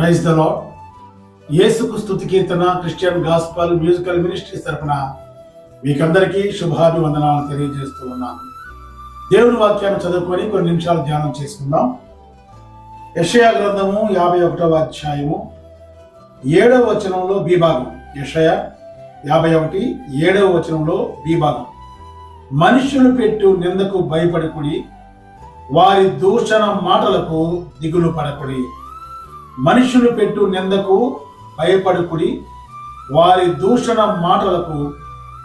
Rice the lord యేసుకు స్థుతి కీర్తన క్రిస్టియన్ గాస్పల్ మ్యూజికల్ మినిస్ట్రీస్ తరఫున మీకందరికీ శుభాభివందనాలు తెలియజేస్తూ ఉన్నాను. దేవుని వాక్యాన్ని చదువుకొని కొన్ని నిమిషాలు ధ్యానం చేసుకుందాం. యషయా గ్రంథము యాభై ఒకటవ అధ్యాయము ఏడవ వచనంలో బీభాగం యషయ యాభై ఒకటి ఏడవ వచనంలో బీభాగం మనుషులు పెట్టు నిందకు భయపడకుడి వారి దూషణ మాటలకు దిగులు పడకుడి. మనుషులు పెట్టు నిందకు భయపడుకుడి వారి దూషణ మాటలకు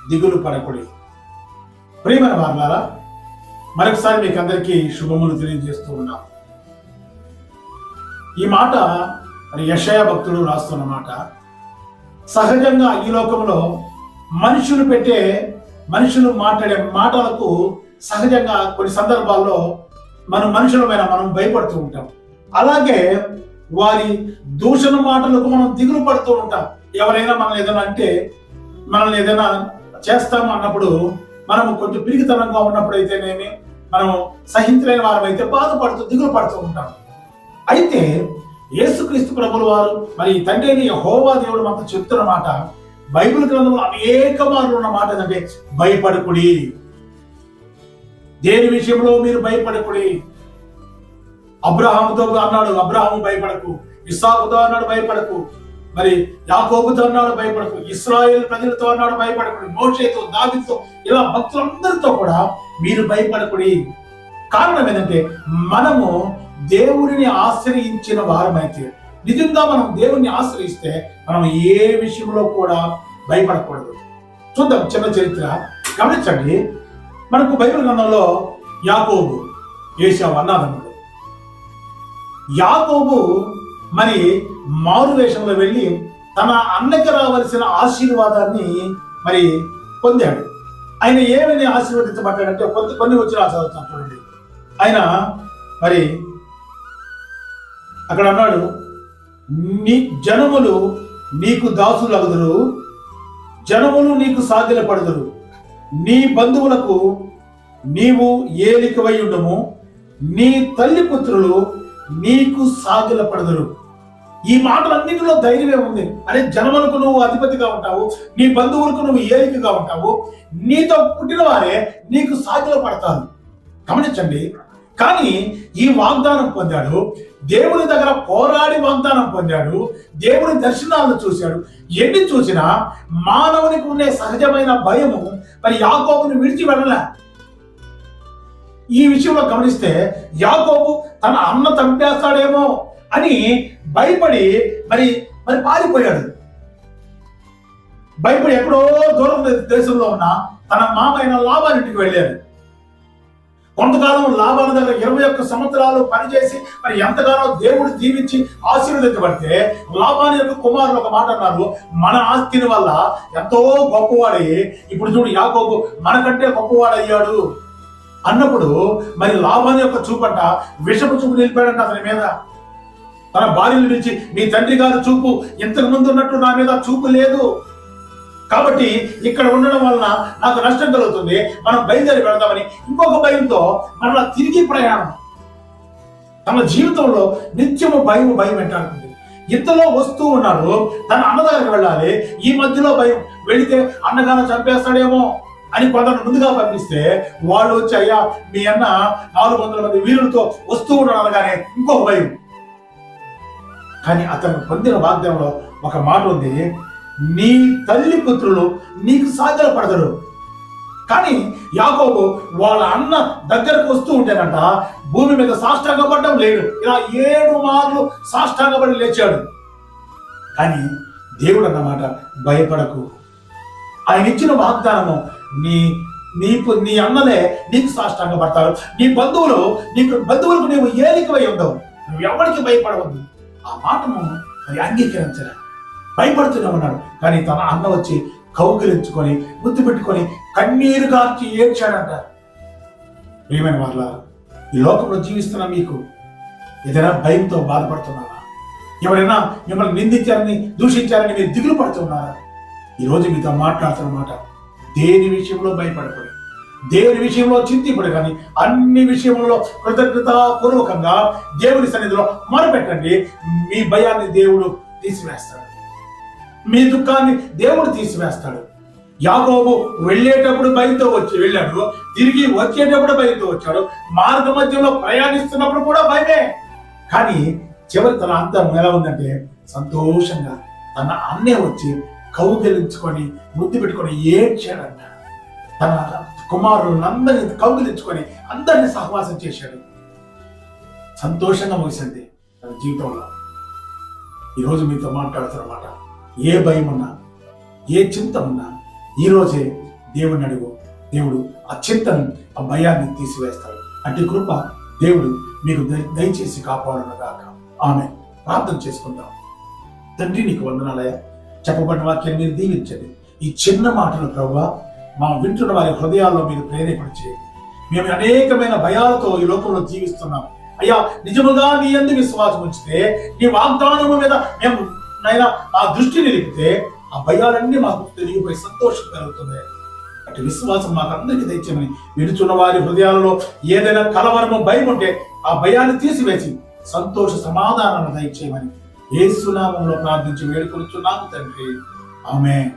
దిగులు పడకుడి. ప్రేమన వారులారా మరొకసారి మీకు అందరికీ శుభములు తెలియజేస్తూ ఉన్నాం. ఈ మాట మరి యషయ భక్తుడు రాస్తున్న మాట. సహజంగా ఈ లోకంలో మనుషులు పెట్టే మనుషులు మాట్లాడే మాటలకు సహజంగా కొన్ని సందర్భాల్లో మనం మనుషులమైన మనం భయపడుతూ ఉంటాం. అలాగే వారి దూషణ మాటలకు మనం దిగులు పడుతూ ఉంటాం. ఎవరైనా మనల్ని ఏదైనా అంటే మనల్ని ఏదైనా చేస్తాము అన్నప్పుడు మనము కొంచెం పిరిగితనంగా ఉన్నప్పుడు అయితేనేమి మనం సహించలేని వారం అయితే బాధపడుతూ దిగులు పడుతూ ఉంటాం. అయితే యేసుక్రీస్తు ప్రభుల వారు మరి తండ్రి అయిన హోవా దేవుడు మనకు చెప్తున్న మాట బైబిల్ గ్రంథంలో అనేక మార్లు ఉన్న మాట ఏంటంటే భయపడకుడి. దేని విషయంలో మీరు భయపడకుడి? అబ్రహాముతో అన్నాడు అబ్రహాము భయపడకు ఇసాకుతో అన్నాడు భయపడకు మరి యాకోబుతో అన్నాడు భయపడకు ఇస్రాయేల్ ప్రజలతో అన్నాడు భయపడకుడు మోషేతో దావితో ఇలా భక్తులందరితో కూడా మీరు భయపడకుడి. కారణం ఏంటంటే మనము దేవుడిని ఆశ్రయించిన వారమైతే నిజంగా మనం దేవుణ్ణి ఆశ్రయిస్తే మనం ఏ విషయంలో కూడా భయపడకూడదు. చూద్దాం చిన్న చరిత్ర. గమనించండి మనకు బైబిల్ గ్రంథంలో యాకోబు ఏషావు అన్నాదన్నాడు యాకోబు మరి మారు వేషంలో వెళ్ళి తన అన్నకి రావలసిన ఆశీర్వాదాన్ని మరి పొందాడు. ఆయన ఏమని ఆశీర్వదించబడ్డాడంటే కొంత కొన్ని వచ్చిన చదువుతాను చూడండి. ఆయన మరి అక్కడ అన్నాడు నీ జనములు నీకు దాసులు అగుదురు జనములు నీకు సాగిల పడుదురు నీ బంధువులకు నీవు ఏలికవై ఉండము. నీ తల్లి పుత్రులు నీకు సాగిల పడదరు. ఈ మాటలన్నింటిలో ధైర్యమే ఉంది. అరే జనములకు నువ్వు అధిపతిగా ఉంటావు. నీ బంధువులకు నువ్వు ఏలికగా ఉంటావు. నీతో పుట్టిన వారే నీకు సాగిల పడతారు. గమనించండి. కానీ ఈ వాగ్దానం పొందాడు. దేవుని దగ్గర పోరాడి వాగ్దానం పొందాడు. దేవుని దర్శనాలను చూశాడు. ఎన్ని చూసినా మానవునికి ఉండే సహజమైన భయము. మరి యాకోబుని విడిచి వెళ్ళలే. ఈ విషయంలో గమనిస్తే యాకోబు తన అన్న చంపేస్తాడేమో అని భయపడి మరి మరి పారిపోయాడు. భయపడి ఎక్కడో దూరం దేశంలో ఉన్న తన మామైన లాభానింటికి వెళ్ళాడు. కొంతకాలం లాభాల దగ్గర ఇరవై ఒక్క సంవత్సరాలు పనిచేసి మరి ఎంతగానో దేవుడు దీవించి ఆశీర్వదించబడితే లాభాని యొక్క కుమారులు ఒక మాట అన్నారు మన ఆస్తిని వల్ల ఎంతో గొప్పవాడి ఇప్పుడు చూడు యాకోబు మనకంటే గొప్పవాడయ్యాడు. అన్నప్పుడు మరి లాభాన్ని యొక్క చూపంట విషపు చూపు నిలిపాడంట అతని మీద. తన భార్యను పిలిచి మీ తండ్రి గారు చూపు ఇంతకు ముందు ఉన్నట్టు నా మీద చూపు లేదు. కాబట్టి ఇక్కడ ఉండడం వలన నాకు నష్టం కలుగుతుంది. మనం బయలుదేరి వెళదామని ఇంకొక భయంతో మరలా తిరిగి ప్రయాణం. తన జీవితంలో నిత్యము భయం భయం వెంటాడుతుంది ఇంతలో వస్తూ ఉన్నాడు తన అన్న దగ్గరికి వెళ్ళాలి. ఈ మధ్యలో భయం వెళితే అన్నగాన చంపేస్తాడేమో. అని కొందరు ముందుగా పంపిస్తే వాళ్ళు వచ్చి అయ్యా మీ అన్న నాలుగు వందల మంది వీరులతో వస్తూ ఉన్నాడు అనగానే ఇంకొక భయం. కానీ అతను పొందిన వాగ్దంలో ఒక మాట ఉంది నీ తల్లి పుత్రులు నీకు సాగల కానీ యాకోబు వాళ్ళ అన్న దగ్గరకు వస్తూ ఉంటేనంట భూమి మీద సాష్టాంగపడడం లేడు ఇలా ఏడు మార్లు సాష్టాంగపడి లేచాడు. కానీ దేవుడు అన్నమాట భయపడకు. ఆయన ఇచ్చిన వాగ్దానము నీ నీ నీ అన్నలే నీకు సాష్టాంగపడతారు. నీ బంధువులు నీకు బంధువులకు నీవు ఏలికవై ఉండవు. నువ్వు ఎవరికి భయపడవద్దు. ఆ మాటను మరి అంగీకరించలే. భయపడుతూనే ఉన్నాడు. కానీ తన అన్న వచ్చి కౌగిలించుకొని ముద్దు పెట్టుకొని కన్నీరు కార్చి ఏడ్చాడంట. ప్రియమైన వాళ్ళ ఈ లోకంలో జీవిస్తున్న మీకు ఏదైనా భయంతో బాధపడుతున్నారా? ఎవరైనా మిమ్మల్ని నిందించారని దూషించారని మీరు దిగులు పడుతున్నారా? ఈరోజు మీతో మాట్లాడుతున్న మాట దేని విషయంలో భయపడకూడదు. దేవుని విషయంలో చింతిపడు కానీ అన్ని విషయంలో కృతజ్ఞతాపూర్వకంగా దేవుని సన్నిధిలో మొరపెట్టండి. మీ భయాన్ని దేవుడు తీసివేస్తాడు. మీ దుఃఖాన్ని దేవుడు తీసివేస్తాడు. యాకోబు వెళ్ళేటప్పుడు భయంతో వచ్చి వెళ్ళాడు. తిరిగి వచ్చేటప్పుడు భయంతో వచ్చాడు. మార్గ మధ్యలో ప్రయాణిస్తున్నప్పుడు కూడా భయమే. కానీ చివరి తన అంతం ఎలా ఉందంటే సంతోషంగా తన అన్నే వచ్చి కౌగిలించుకొని ముద్దు పెట్టుకొని ఏడ్చాడంట తన కుమారులందరినీ కౌగిలించుకొని అందరినీ సహవాసం చేశాడు. సంతోషంగా ముగిసింది తన జీవితంలో. ఈరోజు మీతో మాట్లాడుతున్నమాట ఏ భయం ఉన్నా ఏ చింత ఉన్నా ఈ రోజే దేవుని అడుగు. దేవుడు ఆ చింతను ఆ భయాన్ని తీసివేస్తాడు. అట్టి కృప దేవుడు మీకు దయ- దయచేసి కాక ఆమె ప్రార్థన చేసుకుందాం. తండ్రి నీకు వందనాలయ చెప్పబడిన వాక్యం మీరు దీవించండి. ఈ చిన్న మాటలు ప్రభు మా వింటున్న వారి హృదయాల్లో మీరు ప్రేరేపణ చేయండి మేము అనేకమైన భయాలతో ఈ లోకంలో జీవిస్తున్నాం. అయ్యా నిజముగా నీ ఎందు విశ్వాసం ఉంచితే నీ వాగ్దానము మీద మేము నైనా ఆ దృష్టి నిలిపితే ఆ భయాలన్నీ మాకు తిరిగిపోయి సంతోషం కలుగుతుంది. అటు విశ్వాసం మాకు అందరికీ తెచ్చామని విడుచున్న వారి హృదయాలలో ఏదైనా కలవరము భయం ఉంటే ఆ భయాన్ని తీసివేసి సంతోష సమాధానాన్ని దయచేయమని ఏసునామంలో ప్రార్థించి వేడుకొనుచున్నాము తండ్రి. ఆమె